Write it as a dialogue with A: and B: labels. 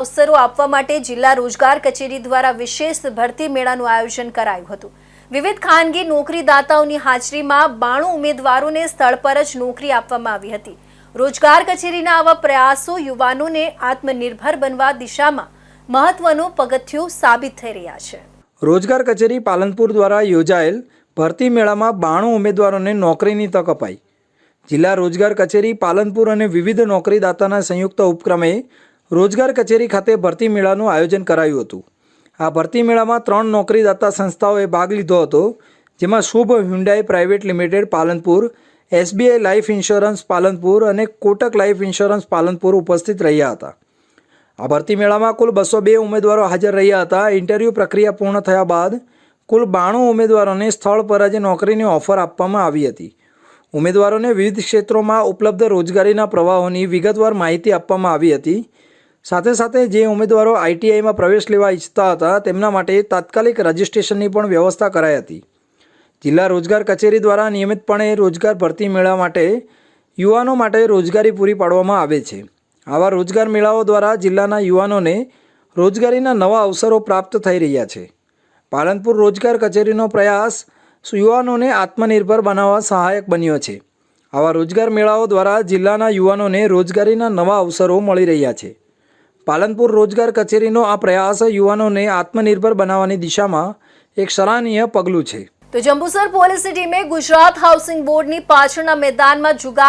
A: અવસરો આપવા માટે જિલ્લા રોજગાર કચેરી દ્વારા વિશેષ ભરતી મેળાનું આયોજન કરાયું હતું. વિવિધ ખાનગી નોકરીદાતાઓની હાજરીમાં બાણું ઉમેદવારોને સ્થળ પર જ નોકરી આપવામાં આવી હતી. રોજગાર કચેરીના આવા પ્રયાસો યુવાનોને આત્મનિર્ભર બનવા દિશામાં મહત્વનું પગથિયું સાબિત થઈ રહ્યા છે.
B: રોજગાર કચેરી પાલનપુર દ્વારા યોજાયેલ ભરતી મેળામાં બાણું ઉમેદવારોને નોકરીની તક અપાઈ. જિલ્લા રોજગાર કચેરી પાલનપુર અને વિવિધ નોકરીદાતાના સંયુક્ત ઉપક્રમે રોજગાર કચેરી ખાતે ભરતી મેળાનું આયોજન કરાયું હતું. આ ભરતી મેળામાં ત્રણ નોકરીદાતા સંસ્થાઓએ ભાગ લીધો હતો, જેમાં Shubh Hyundai private limited Palanpur, SBI life insurance Palanpur અને કોટક લાઈફ ઇન્સ્યોરન્સ પાલનપુર ઉપસ્થિત રહ્યા હતા. આ ભરતી મેળામાં કુલ બસો બે ઉમેદવારો હાજર રહ્યા હતા. ઇન્ટરવ્યૂ પ્રક્રિયા પૂર્ણ થયા બાદ કુલ બાણું ઉમેદવારોને સ્થળ પર જ નોકરીની ઓફર આપવામાં આવી હતી. ઉમેદવારોને વિવિધ ક્ષેત્રોમાં ઉપલબ્ધ રોજગારીના પ્રવાહોની વિગતવાર માહિતી આપવામાં આવી હતી. સાથે સાથે જે ઉમેદવારો આઈટીઆઈમાં પ્રવેશ લેવા ઈચ્છતા હતા, તેમના માટે તાત્કાલિક રજિસ્ટ્રેશનની પણ વ્યવસ્થા કરાઈ હતી. જિલ્લા રોજગાર કચેરી દ્વારા નિયમિતપણે રોજગાર ભરતી મેળા માટે યુવાનો માટે રોજગારી પૂરી પાડવામાં આવે છે. આવા રોજગાર મેળાઓ દ્વારા જિલ્લાના યુવાનોને રોજગારીના નવા અવસરો પ્રાપ્ત થઈ રહ્યા છે. પાલનપુર રોજગાર કચેરીનો પ્રયાસ યુવાનોને આત્મનિર્ભર બનાવવા સહાયક બન્યો છે. આવા રોજગાર મેળાઓ દ્વારા જિલ્લાના યુવાનોને રોજગારીના નવા અવસરો મળી રહ્યા છે. પાલનપુર રોજગાર કચેરીનો આ પ્રયાસ યુવાનોને આત્મનિર્ભર બનાવવાની દિશામાં એક સરાહનીય પગલું છે.
A: તો જંબુસર પોલીસની ટીમે ગુજરાત હાઉસિંગ બોર્ડની પાછળના મેદાનમાં જુગાર